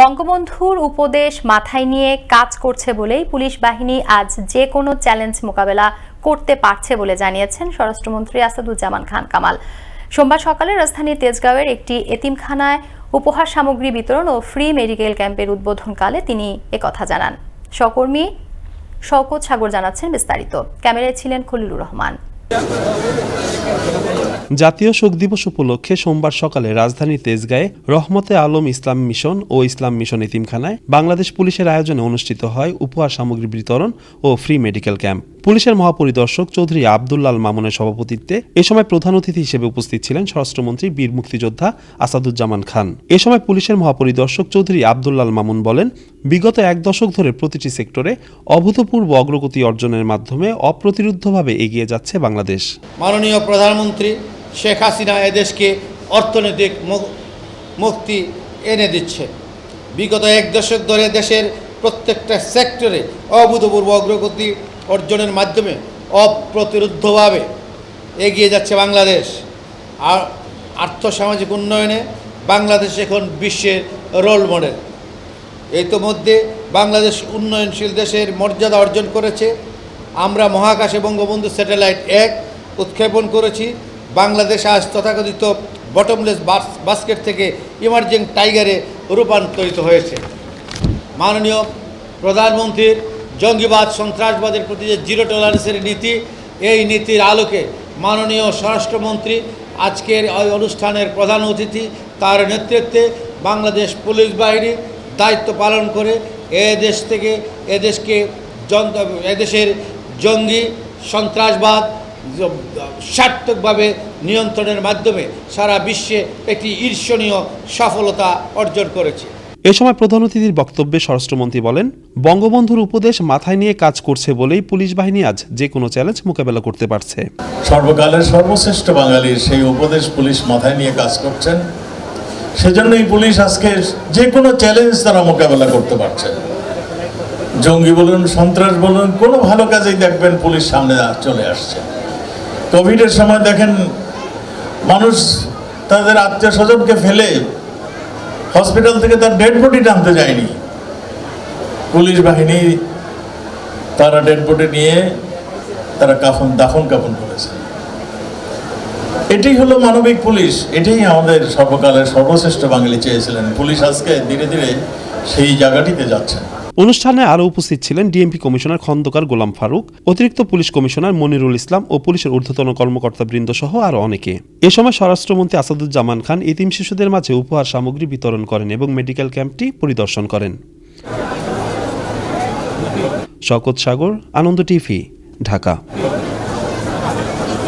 বঙ্গবন্ধুর উপদেশ মাথায় নিয়ে কাজ করছে বলেই পুলিশ বাহিনী আজ যে কোনো চ্যালেঞ্জ মোকাবেলা করতে পারছে বলে জানিয়েছেন স্বরাষ্ট্রমন্ত্রী আসাদুজ্জামান খান কামাল। সোমবার সকালে রাজধানী তেজগাঁওয়ের একটি এতিমখানায় উপহার সামগ্রী বিতরণ ও ফ্রি মেডিকেল ক্যাম্পের উদ্বোধনকালে তিনি একথা জানান। সহকর্মী শওকত সাগর জানাচ্ছেন বিস্তারিত। ক্যামেরায় ছিলেন খলিলুর রহমান। জাতীয় শোক দিবস উপলক্ষে সোমবার সকালে রাজধানীর তেজগাঁয়ে রহমতে আলম ইসলাম মিশন ও ইসলাম মিশন এতিমখানায় বাংলাদেশ পুলিশের আয়োজনে অনুষ্ঠিত হয় উপহার সামগ্রী বিতরণ ও ফ্রি মেডিকেল ক্যাম্প। পুলিশের মহাপরিদর্শক চৌধুরী আবদুল্লাল মামুনের সভাপতিত্বে এ সময় প্রধান অতিথি হিসেবে উপস্থিত ছিলেন স্বরাষ্ট্রমন্ত্রী বীর মুক্তিযোদ্ধা আসাদুজ্জামান খান। এ সময় পুলিশের মহাপরিদর্শক চৌধুরী আবদুল্লাল মামুন বলেন, বিগত এক দশক ধরে প্রতিটি সেক্টরে অভূতপূর্ব অগ্রগতি অর্জনের মাধ্যমে অপ্রতিরুদ্ধভাবে এগিয়ে যাচ্ছে বাংলাদেশ। মাননীয় প্রধানমন্ত্রী শেখ হাসিনা এদেশকে অর্থনৈতিক মুক্তি এনে দিচ্ছে। বিগত এক দশক ধরে দেশের প্রত্যেকটা সেক্টরে অভূতপূর্ব অগ্রগতি অর্জনের মাধ্যমে অপ্রতিরুদ্ধভাবে এগিয়ে যাচ্ছে বাংলাদেশ। আর আর্থসামাজিক উন্নয়নে বাংলাদেশ এখন বিশ্বের রোল মডেল। ইতোমধ্যে বাংলাদেশ উন্নয়নশীল দেশের মর্যাদা অর্জন করেছে। আমরা মহাকাশে বঙ্গবন্ধু স্যাটেলাইট এক উৎক্ষেপণ করেছি। বাংলাদেশ আজ তথাকথিত বটমলেস বাস্কেট থেকে ইমার্জিং টাইগারে রূপান্তরিত হয়েছে। মাননীয় প্রধানমন্ত্রীর জঙ্গিবাদ, সন্ত্রাসবাদের প্রতি যে জিরো টলারেন্সের নীতি, এই নীতির আলোকে মাননীয় স্বরাষ্ট্রমন্ত্রী আজকের ওই অনুষ্ঠানের প্রধান অতিথি, তার নেতৃত্বে বাংলাদেশ পুলিশ বাহিনী দায়িত্ব পালন করে এ দেশ থেকে এদেশকে এদেশের জঙ্গি, সন্ত্রাসবাদ সার্থকভাবে নিয়ন্ত্রণের মাধ্যমে সারা বিশ্বে একটি ঈর্ষণীয় সফলতা অর্জন করেছে। এ সময় প্রধান অতিথির বক্তব্যে স্বরাষ্ট্রমন্ত্রী বলেন বঙ্গবন্ধুর উপদেশ মাথায় নিয়ে কাজ করছে বলেই পুলিশ বাহিনী আজ যে কোনো চ্যালেঞ্জ মোকাবেলা করতে পারছে। সর্বকালের সর্বশ্রেষ্ঠ বাঙালির সেই উপদেশ পুলিশ মাথায় নিয়ে কাজ করছেন। সেজন্যই পুলিশ আজকে যে কোনো চ্যালেঞ্জ তারা মোকাবেলা করতে পারছে জঙ্গি বলুন সন্ত্রাস বলুন কোনো ভালো কাজেই দেখবেন পুলিশ সামনে চলে আসছে। কোভিডের সময় দেখেন মানুষ তাদের আত্মীয় স্বজনকে ফেলে হসপিটাল থেকে তার ডেড বডি টানতে যায়নি। পুলিশ বাহিনী তারা ডেড বডি নিয়ে তারা কাফন, দাফন কাফন করেছে। এটাই হলো মানবিক পুলিশ, এটাই আমাদের সর্বকালের সর্বশ্রেষ্ঠ বাঙালি চেয়েছিলেন। পুলিশ আজকে ধীরে ধীরে সেই জায়গাটিতে যাচ্ছে। অনুষ্ঠানে আরও উপস্থিত ছিলেন ডিএমপি কমিশনার খন্দকার গোলাম ফারুক, অতিরিক্ত পুলিশ কমিশনার মনিরুল ইসলাম ও পুলিশের ঊর্ধ্বতন কর্মকর্তাবৃন্দ সহ আরও অনেকে। এ সময় স্বরাষ্ট্রমন্ত্রী আসাদুজ্জামান খান এতিম শিশুদের মাঝে উপহার সামগ্রী বিতরণ করেন এবং মেডিকেল ক্যাম্পটি পরিদর্শন করেন। শকত সাগর, আনন্দ টিভি, ঢাকা।